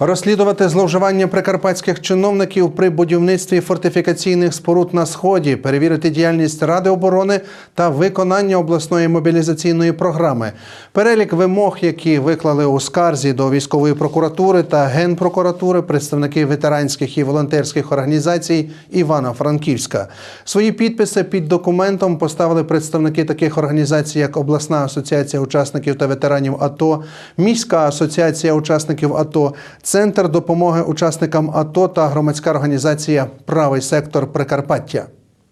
Розслідувати зловживання прикарпатських чиновників при будівництві фортифікаційних споруд на сході, перевірити діяльність Ради оборони та виконання обласної мобілізаційної програми. Перелік вимог, які виклали у скарзі до військової прокуратури та генпрокуратури, представники ветеранських і волонтерських організацій Івано-Франківська. Свої підписи під документом поставили представники таких організацій, як обласна асоціація учасників та ветеранів АТО, міська асоціація учасників АТО, Центр допомоги учасникам АТО та громадська організація Правий сектор Прикарпаття.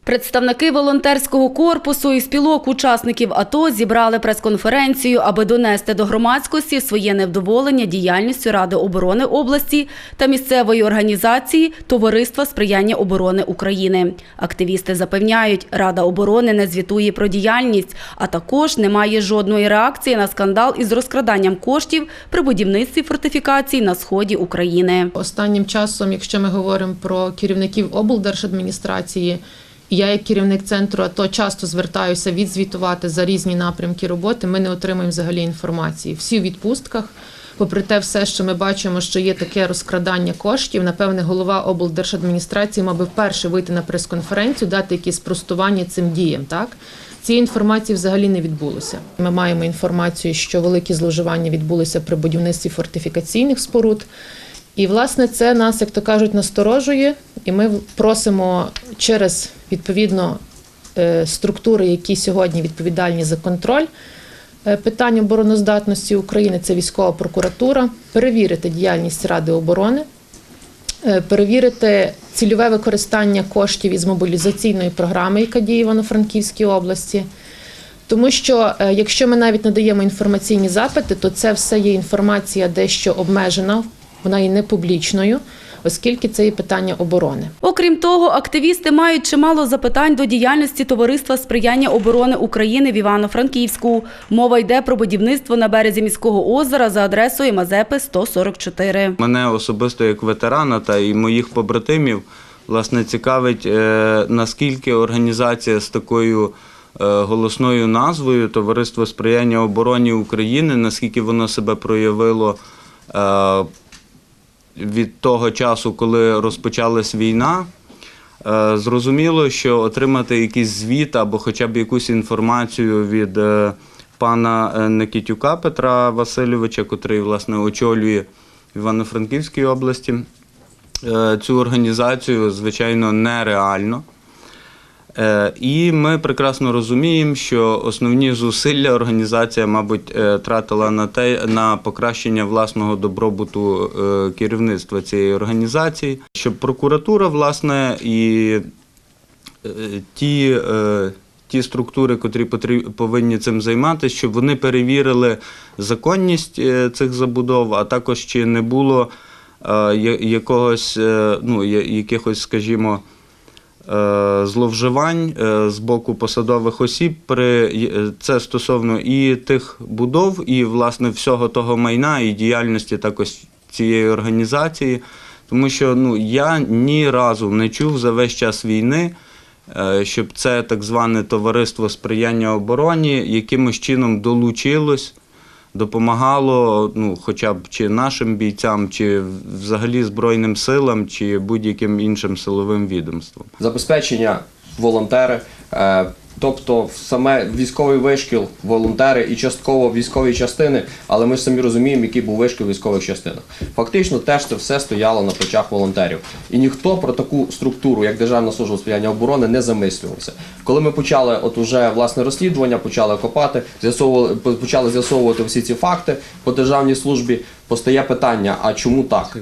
Представники волонтерського корпусу і спілок учасників АТО зібрали прес-конференцію, аби донести до громадськості своє невдоволення діяльністю Ради оборони області та місцевої організації Товариства сприяння оборони України. Активісти запевняють, Рада оборони не звітує про діяльність, а також немає жодної реакції на скандал із розкраданням коштів при будівництві фортифікацій на сході України. Останнім часом, якщо ми говоримо про керівників облдержадміністрації, я як керівник центру АТО часто звертаюся відзвітувати за різні напрямки роботи. Ми не отримуємо взагалі інформації. Всі в відпустках. Попри те, все, що ми бачимо, що є таке розкрадання коштів, напевне, голова облдержадміністрації мав би вперше вийти на прес-конференцію, дати якісь спростування цим діям. Так цієї інформації взагалі не відбулося. Ми маємо інформацію, що великі зловживання відбулися при будівництві фортифікаційних споруд. І, власне, це нас, як то кажуть, насторожує, і ми просимо через відповідно е, структури, які сьогодні відповідальні за контроль е, питань обороноздатності України, це військова прокуратура, перевірити діяльність Ради оборони, е, перевірити цільове використання коштів із мобілізаційної програми, яка діє в Івано-Франківській області. Тому що якщо ми навіть надаємо інформаційні запити, то це все є інформація дещо обмежена, вона є не публічною, оскільки це є питання оборони. Окрім того, активісти мають чимало запитань до діяльності Товариства сприяння оборони України в Івано-Франківську. Мова йде про будівництво на березі міського озера за адресою Мазепи 144. Мене особисто як ветерана та і моїх побратимів власне цікавить, е, наскільки організація з такою е, голосною назвою Товариство сприяння обороні України, наскільки воно себе проявило е, від того часу, коли розпочалась війна. Е, Зрозуміло, що отримати якийсь звіт або хоча б якусь інформацію від е, пана е, Никітюка Петра Васильовича, котрий власне очолює в Івано-Франківській області, цю організацію, звичайно, нереально. Е, І ми прекрасно розуміємо, що основні зусилля організація, мабуть, е, тратила на те на покращення власного добробуту е, керівництва цієї організації, щоб прокуратура, власне, і ті, ті структури, котрі повинні цим займатися, щоб вони перевірили законність цих забудов, а також чи не було якогось, ну, якихось, скажімо, зловживань е, з боку посадових осіб при е, це стосовно і тих будов, і власне всього того майна, і діяльності також цієї організації. Тому що ну, я ні разу не чув за весь час війни, е, щоб це так зване товариство сприяння обороні якимось чином долучилось, допомагало ну, хоча б чи нашим бійцям, чи взагалі Збройним силам, чи будь-яким іншим силовим відомством. забезпечення волонтери, е, тобто саме військовий вишкіл, волонтери і частково військові частини, але ми ж самі розуміємо, який був вишкіл в військових частинах. Фактично, теж це все стояло на плечах волонтерів. І ніхто про таку структуру, як Державна служба сприяння оборони, не замислювався. Коли ми почали от уже власне розслідування, почали копати, з'ясовували, почали з'ясовувати всі ці факти по державній службі, постає питання: а чому так?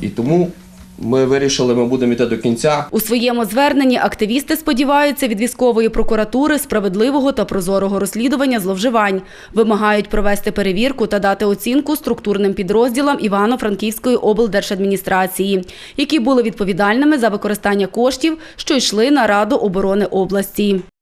І тому ми вирішили, ми будемо йти до кінця. У своєму зверненні активісти сподіваються від військової прокуратури справедливого та прозорого розслідування зловживань. Вимагають провести перевірку та дати оцінку структурним підрозділам Івано-Франківської облдержадміністрації, які були відповідальними за використання коштів, що йшли на Раду оборони області.